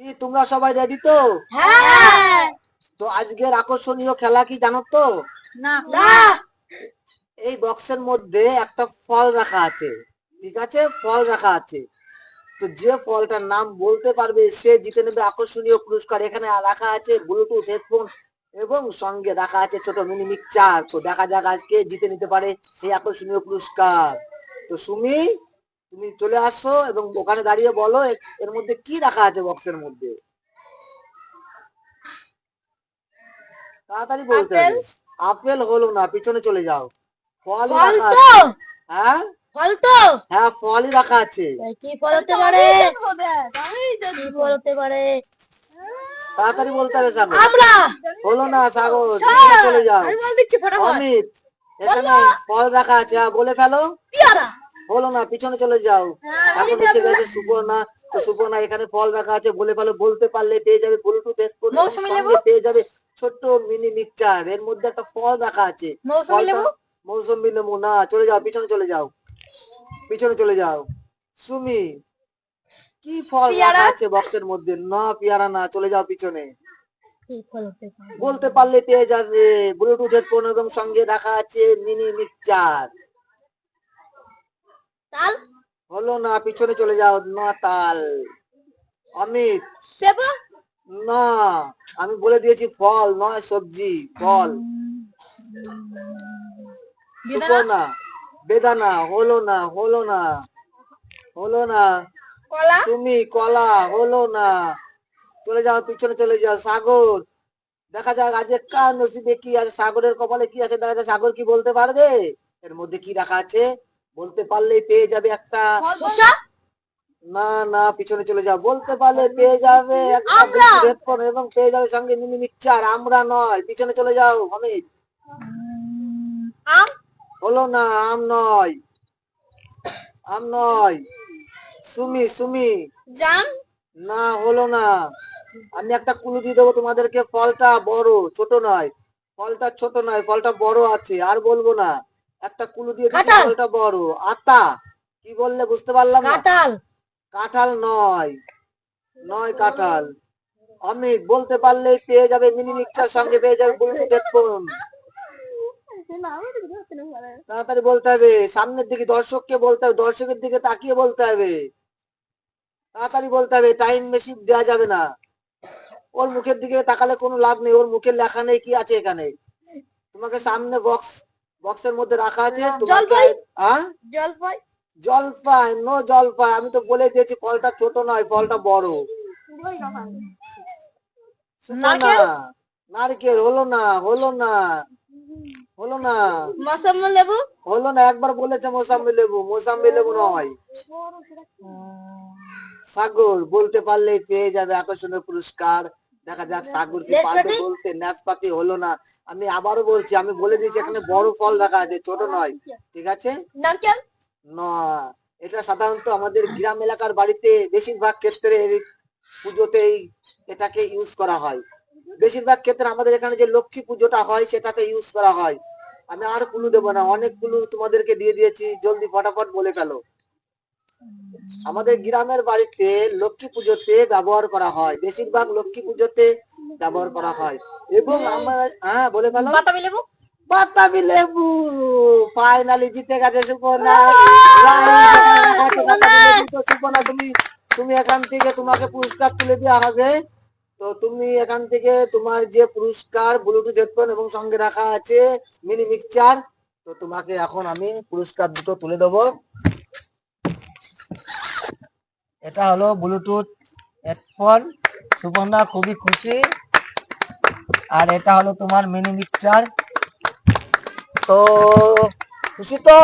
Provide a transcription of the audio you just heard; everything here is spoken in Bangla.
কি তোমরা সবাই রেডি তো? হ্যাঁ। তো আজকের আকর্ষণীয় খেলা কি জানো তো? না। না। এই বক্সের মধ্যে একটা ফল রাখা আছে ঠিক আছে? ফল রাখা আছে। তো যে ফলটার নাম বলতে পারবে সে জিতে নেবে আকর্ষণীয় পুরস্কার। এখানে রাখা আছে ব্লুটুথ হেডফোন এবং সঙ্গে রাখা আছে ছোট মিনি মিক্সচার তো দেখা যাক আজকে জিতে নিতে পারে এই আকর্ষণীয় পুরস্কার। তো সুমি তুমি চলে আসো এবং ওখানে দাঁড়িয়ে বলো এর মধ্যে কি রাখা আছে বক্সের মধ্যে? তাড়াতাড়ি বলতে আপেল? হবে। আপেল হলো না পিছনে চলে যাও। ফল ফল রাখা আছে। হ্যাঁ? ফল তো! হ্যাঁ ফলই রাখা আছে। কি ফল হতে পারে? কি ফল হতে পারে? তাড়াতাড়ি বলতে হবে সাগর। আমরা! হলো না সাগর চলে যাও। আমি বল দিচ্ছি ফটাফট। অমিত এখানে ফল রাখা আছে হ্যাঁ, বলে ফেলো। পেয়ারা! হলো না পিছনে চলে যাও। হ্যাঁ, এখন এসে গেছে সুপর্ণা তো সুপর্ণা এখানে ফল রাখা আছে বলে ফেলো বলতে পারলে পেয়ে যাবে ব্লুটুথ হেডফোন? পেয়ে যাবে ছোট্ট মিনি মিক্সচার এর মধ্যে একটা ফল রাখা আছে। মৌসুমী লেবু? না চলে যাও পিছনে চলে যাও। পিছনে চলে যাও। সুমি কি ফল রাখা আছে বক্সের মধ্যে? না পিয়ারা না চলে যাও পিছনে। বলতে পারলে পেয়ে যাবে। ব্লুটুথ হেডফোন এবং সঙ্গে রাখা আছে মিনি মিক্সচার তাল? হলো না পিছনে চলে যাও না তাল। অমিত। পেঁপা না আমি বলে দিয়েছি ফল নয় সবজি ফল। সুপর্ণা বেদানা হলো না হলো না হলো না। কলা? তুমি কলা হলো না। চলে যাও পিছনে চলে যাও সাগর। দেখা যাক আজ কার নসিবে কি আছে? সাগরের কপালে কি আছে? দেখা যাক সাগর কি বলতে পারবে? এর মধ্যে কি রাখা আছে? বলতে পারলেই পেয়ে যাবে একটা না না পিছনে চলে যাও। বলতে পারলে পেয়ে যাবে একটা এবং পেয়ে যাবে সঙ্গে মিনি মিক্সচার। আমরা নয়। পিছনে চলে যাও অমিত। আম? হলো না আম নয়। আম নয়। সুমি সুমি। জাম? না হলো না। আমি একটা কুলু দিয়ে দেবো তোমাদেরকে। ফলটা বড় ছোট নয়। ফলটা ছোট নয় ফলটা বড় আছে আর বলব না। একটা কুলু দিয়ে কাঁঠাল। ফলটা বড়। আতা। কি বললে বুঝতে পারলাম না। কাঁঠাল। কাঁঠাল নয়। নয় কাঁঠাল। অমিত বলতে পারলেই পেয়ে যাবে মিনি মিক্সচার সঙ্গে পেয়ে যাবে ব্লুটুথ হেডফোন তাড়াতাড়ি বলতে হবে সামনের দিকে দর্শককে বলতে হবে দর্শকের দিকে তাকিয়ে বলতে হবে। তাড়াতাড়ি বলতে হবে টাইম বেশি দেওয়া যাবে না। ওর মুখের দিকে তাকালে কোনো লাভ নেই ওর মুখের লেখা নেই কি আছে এখানে? তোমাকে সামনে বক্স বক্সের মধ্যে রাখা আছে জলপাই? হ্যাঁ জলপাই। নো জলপাই আমি তো বলে দিয়েছি ফলটা ছোট নয় ফলটা বড়। নারকেল? না নারকেল? হলো না হলো না হলো না। লেবু? হলো না একবার বলেছে মোসাম্বি লেবু মোসাম্বি লেবু নয়। সাগর বলতে পারলে পেয়ে যাবে আকর্ষণীয় পুরস্কার। দেখা যাক সাগর কি পারবে বলতে নাশপাতি হলো না। আমি আবারও বলছি আমি বলে দিয়েছি এখানে বড় ফল রাখা আছে ছোট নয়। ঠিক আছে? নারকেল? না এটা সাধারণত আমাদের গ্রাম এলাকার বাড়িতে বেশিরভাগ ক্ষেত্রে পুজোতে এটাকে ইউজ করা হয়। বেশিরভাগ ক্ষেত্রে আমাদের এখানে যে লক্ষ্মী পুজোটা হয় সেটাতে ইউজ করা হয়। আমি আর কুলু দেবো না অনেক কুলু তোমাদেরকে দিয়ে দিয়েছি জলদি ফটাফট বলে ফেলো। আমাদের গ্রামের বাড়িতে লক্ষ্মী পুজোতে ব্যবহার করা হয়। বেশিরভাগ লক্ষ্মী পুজোতে ব্যবহার করা হয়। এবং আমরা হ্যাঁ বলে ফেলো। বাতাবি লেবু? বাতাবি লেবু! ফাইনালি জিতে গেছে সুপর্ণা। সুপর্ণা। তুমি তুমি এখান থেকে তোমাকে পুরস্কার তুলে দেওয়া হবে। তো তুমি এখান থেকে তোমার যে পুরস্কার ব্লুটুথ হেডফোন এবং সঙ্গে রাখা আছে মিনি মিক্সচার তো তোমাকে এখন আমি পুরস্কার দুটো তুলে দেবো। এটা হলো ব্লুটুথ হেডফোন সুবর্ণা খুবই খুশি। আর এটা হলো তোমার মিনি মিক্সচার তো, খুশি তো?